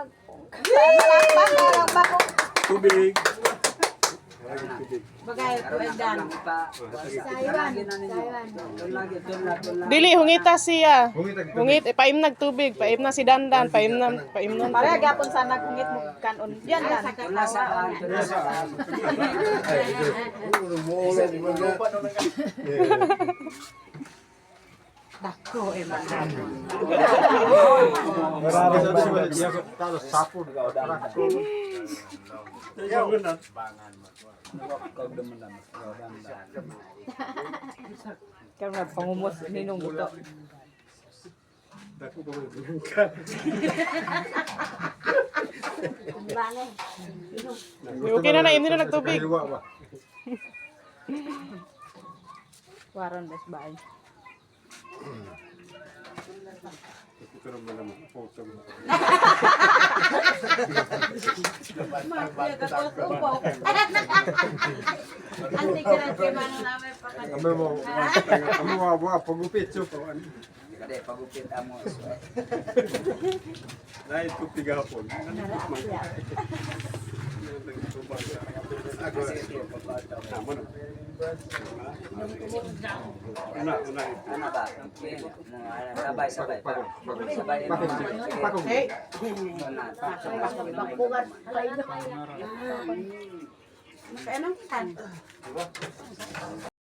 bag. Bag, bag. Tubig. Bagay, kuwendan. Saywan. Saywan. Dili, hungita siya. Hungit, eh, paim nag tubig. Paim na si Dandan. Paim na, paim na. Pare gapon sa nagungit mo kanon. Diyan lang. Dako eh man. Kaya nga pangumos ninong buto. Bale. Okay na na, im nila nagtubig. Waron bes baay. Anti kira kaya man namin pa Kami mo, kami mo mga pagupit so Kade pagupit amo. Dahil ko tigapon. Una, una. Ano ba? Sabay sabay. Sabay. Pakong. Pagpungat. Kaya nang kan.